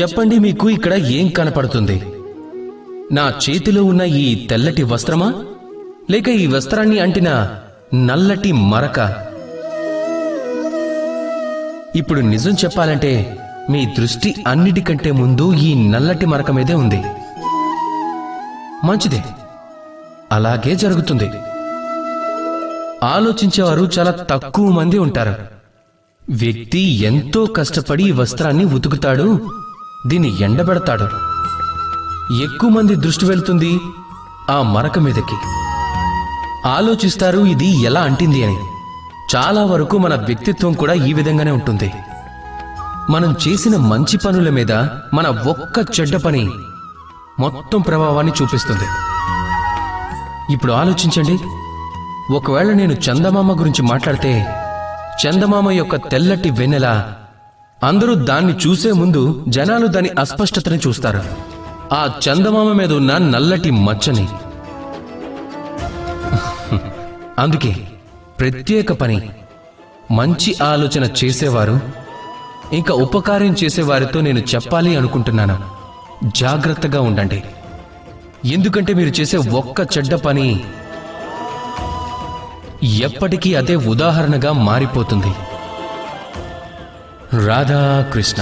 చెప్పండి మీకు ఇక్కడ ఏం కనపడుతుంది? నా చేతిలో ఉన్న ఈ తెల్లటి వస్త్రమా? లేక ఈ వస్త్రాన్ని అంటిన నల్లటి మరక? ఇప్పుడు నిజం చెప్పాలంటే మీ దృష్టి అన్నిటికంటే ముందు ఈ నల్లటి మరక మీదే ఉంది. మంచిదే. అలాగే జరుగుతుంది. ఆలోచించేవారు చాలా తక్కువ మంది ఉంటారు. వ్యక్తి ఎంతో కష్టపడి ఈ వస్త్రాన్ని ఉతుకుతాడు దీన్ని ఎండబెడతాడు. ఎక్కువ మంది దృష్టి వెళ్తుంది ఆ మరక మీదకి. ఆలోచిస్తారు ఇది ఎలా అంటింది అని. చాలా వరకు మన వ్యక్తిత్వం కూడా ఈ విధంగానే ఉంటుంది. మనం చేసిన మంచి పనుల మీద మన ఒక్క చెడ్డ పని మొత్తం ప్రభావాన్ని చూపిస్తుంది. ఇప్పుడు ఆలోచించండి. ఒకవేళ నేను చందమామ గురించి మాట్లాడితే చందమామ యొక్క తెల్లటి వెన్నెల అందరూ దాన్ని చూసే ముందు జనాలు దాని అస్పష్టతని చూస్తారు. ఆ చందమామ మీద ఉన్న నల్లటి మచ్చని. అందుకే ప్రత్యేక పని. మంచి ఆలోచన చేసేవారు ఇంకా ఉపకారం చేసేవారితో నేను చెప్పాలి అనుకుంటున్నాను. జాగ్రత్తగా ఉండండి. ఎందుకంటే మీరు చేసే ఒక్క చెడ్డ పని ఎప్పటికీ అదే ఉదాహరణగా మారిపోతుంది. রাধা কৃষ্ণ